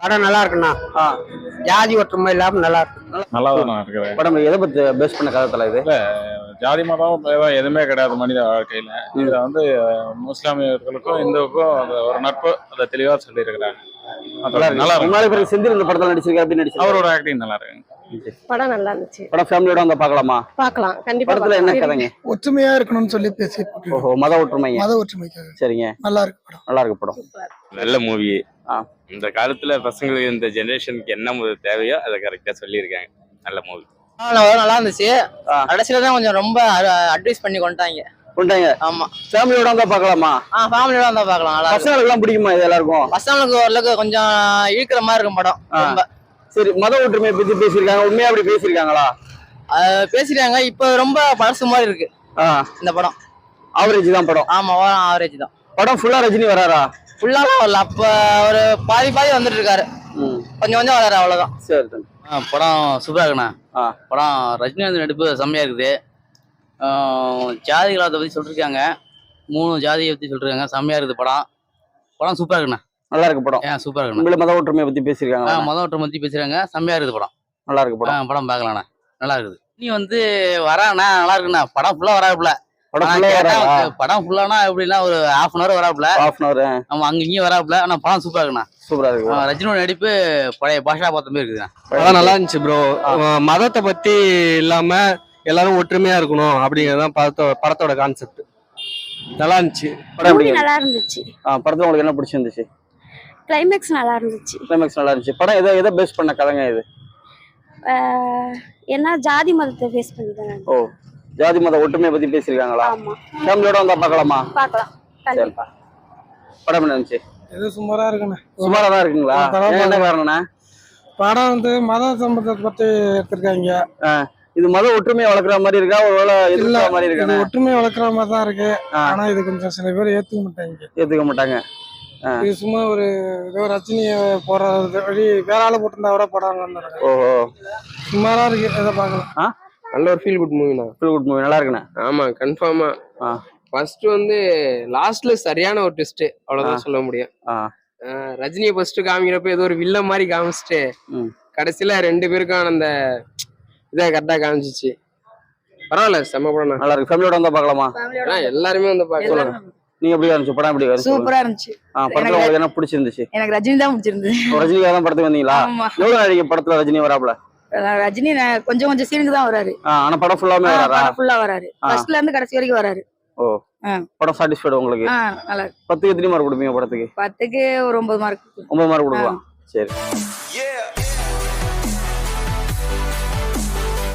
படம் நல்லா இருக்குண்ணா ஜாதி ஒற்றுமை இல்லாம நல்லா இருக்கு நல்லா தான் இருக்குது படம் எதை பத்தி பேஸ் பண்ண கதை தலை இது ஜாதி மதம் எதுவுமே கிடையாது மனித வாழ்க்கையில. இதுல வந்து முஸ்லாமியர்களுக்கும் இந்துவுக்கும் அந்த ஒரு நட்பு அதை தெளிவா சொல்லியிருக்கிறாங்க. நல்லா இருக்கு நல்லா இருக்கு முன்னாடி பிறகு செந்தில் இந்த படத்துல நடிச்சிருக்காரு அப்படின்னு நடிச்சிருக்காரு? அவரோட ஆக்டிங் நல்லா இருக்கு படம் நல்லா இருந்துச்சு. படம் ஃபேமிலியோட வந்து பார்க்கலாமா? பார்க்கலாம். கண்டிப்பா படத்துல என்ன. கதைங்க? ஒற்றுமையா இருக்கணும்னு சொல்லி பேசிட்டு ஓஹோ மத ஒற்றுமைங்க. மத ஒற்றுமைக்காக. சரிங்க. நல்லா இருக்கு படம். நல்லா இருக்கு படம். நல்ல மூவி. இந்த காலத்துல பசங்களுக்கு இந்த ஜெனரேஷனுக்கு என்ன தேவையோ அதை கரெக்டா சொல்லியிருக்காங்க. நல்ல மூவி நல்லா இருந்துச்சு. கடைசியில தான் கொஞ்சம் ரொம்ப அட்வைஸ் பண்ணி கொண்டாங்க கொண்டாங்க ஆமா. ஃபேமிலியோட வந்து பார்க்கலாமா? ஆ ஃபேமிலியோட வந்தா பார்க்கலாம். பசங்களுக்கு எல்லாம் பிடிக்குமா இது எல்லாருக்கும்? பசங்களுக்கு ஓரளவுக்கு கொஞ்சம் இழுக்கிற மாதிரி இருக்கும் படம். ரொம்ப. சரி மத ஒற்றுமையை பத்தி பேசியிருக்காங்க. உண்மையா அப்படி பேசியிருக்காங்களா? அது பேசிட்டாங்க. இப்போ ரொம்ப பழசு மாதிரி இருக்கு. ஆ. இந்த படம். ஆவரேஜ் தான் படம். ஆமா ஆவரேஜ் தான். படம் ஃபுல்லா ரஜினி வராரா? ஃபுல்லாலாம் வரல. அப்ப ஒரு பாதி பாதி வந்துட்டு இருக்காரு ம். கொஞ்சம் கொஞ்சம் வராரு அவ்வளவுதான். சரி படம் சூப்பராக இருக்குண்ணா. ஆ. படம் ரஜினிகாந்த் நடிப்பு செம்மையா இருக்குது. ஜாதி கலாத்தை பற்றி சொல்லிருக்காங்க. மூணு ஜாதியை பற்றி சொல்லிருக்காங்க. செம்மையா இருக்குது படம். படம் சூப்பராக இருக்குண்ணா. நல்லா இருக்கு படம். ஏன் சூப்பராக இருக்குண்ணா. உங்களை மத ஒற்றுமையை பத்தி ஆ பேசியிருக்காங்க மொதல் வட்டம் பற்றி பேசுகிறாங்க செம்மையா இருக்குது படம். நல்லா இருக்கு படம் படம் பார்க்கலாண்ணா நல்லா இருக்குது நீ வந்து வராண்ணா நல்லா இருக்குண்ணா படம் ஃபுல்லாக வராப்புல. படம் ஃபுல்லா ஃபுல்லானா எப்படின்னா ஒரு ஹாஃப் அன் ஹவர் வராப்புல. ஹாஃப் அன் அவர் நம்ம அங்க இங்கேயும் வராப்புல. ஆனா படம் சூப்பரா இருக்குண்ணா. சூப்பரா இருக்கு ரஜினியோட நடிப்பு பழைய பாஷா பார்த்த மாதிரி இருக்குதுண்ணா படம் நல்லா இருந்துச்சு ப்ரோ மதத்தை பத்தி இல்லாம எல்லாரும் ஒற்றுமையா இருக்கணும் அப்படிங்கறதுதான் படத்தோட படத்தோட கான்செப்ட் நல்லா இருந்துச்சு. படம் நல்லா இருந்துச்சு. ஆ, படத்துல உங்களுக்கு என்ன பிடிச்சிருந்துச்சு? கிளைமேக்ஸ் நல்லா இருந்துச்சு கிளைமேக்ஸ் நல்லா இருந்துச்சு படம் எதை எதை பேஸ் பண்ண கதைங்க இது? என்ன ஜாதி மதத்தை ஃபேஸ் பண்ணி தானே ஓ ஜாதி மத ஒற்றுமையை பத்தி பேசியிருக்காங்களா? ஆமா. ஃபேமிலியோட வந்தா பார்க்கலாமா? பார்க்கலாம். கண்டிப்பா. படம் என்ன இருந்துச்சு? எது சுமாரா இருக்குண்ணே. சுமாரா தான் இருக்குங்களா என்ன காரணம்னா படம் வந்து மத சம்பந்தத்தை பத்தி எடுத்திருக்காங்க. இது மத ஒற்றுமையை வளர்க்குற மாதிரி இருக்கா? ஒருவேளை இல்ல எதிர்க்கிற மாதிரி இது இருக்கானே ஒற்றுமை வளர்க்குற மாதிரி தான் இருக்கு. ஆனா இது கொஞ்சம் சில பேர் ஏத்துக்க மாட்டாங்க. ஏத்துக்க மாட்டாங்க. இது சும்மா ஒரு ஏதோ ரஜினிய போறது வழி வேற ஆளு போட்டிருந்தா கூட வந்துருங்க ஓஹோ. சுமாரா இருக்கு எதை பார்க்கலாம் நல்ல ஒரு ஃபீல் குட் மூவிண்ணா ஃபீல் குட் மூவி நல்லா இருக்குண்ணே. ஆமா கன்ஃபார்மா. ஃபர்ஸ்ட் வந்து லாஸ்ட்ல சரியான ஒரு ட்விஸ்ட் அவ்வளவுதான் சொல்ல முடியும். ரஜினியை ஃபர்ஸ்ட் காமிக்கிறப்ப ஏதோ ஒரு வில்ல மாதிரி காமிச்சிட்டு. கடைசியில ரெண்டு பேருக்கான அந்த இதை கரெக்டா காமிச்சிச்சு. பரவாயில்ல செம்ம படம் நல்லா இருக்கு. ஃபேமிலியோட வந்தா பார்க்கலாமா? எல்லாருமே வந்து பார்க்கலாம். நீங்க எப்படி இருந்துச்சு படம் எப்படி இருந்துச்சு? சூப்பரா இருந்துச்சு. படத்துல உங்களுக்கு என்ன பிடிச்சிருந்துச்சு? எனக்கு ரஜினி தான் பிடிச்சிருந்தது. ஒரு ரஜினிகாந்த் தான் படத்துக்கு வந்தீங்களா? ஆமா. எவ்வளவு நாளைக்கு படத்துல ரஜினி வராப்ல ரஜினி கொஞ்சம் கொஞ்சம் சீனுக்கு தான் வராரு. ஆனா படம் ஃபுல்லாமே வராரா? ஃபுல்லா வராரு. ஃபர்ஸ்ட்ல இருந்து கடைசி வரைக்கும் வராரு. படம் சாட்டிஸ்ஃபைடு உங்களுக்கு? நல்லா பத்துக்கு எத்தனை மார்க் கொடுப்பீங்க படத்துக்கு? பத்துக்கு ஒரு ஒன்பது மார்க் ஒன்பது மார்க் கொடுக்கலாம் சரி.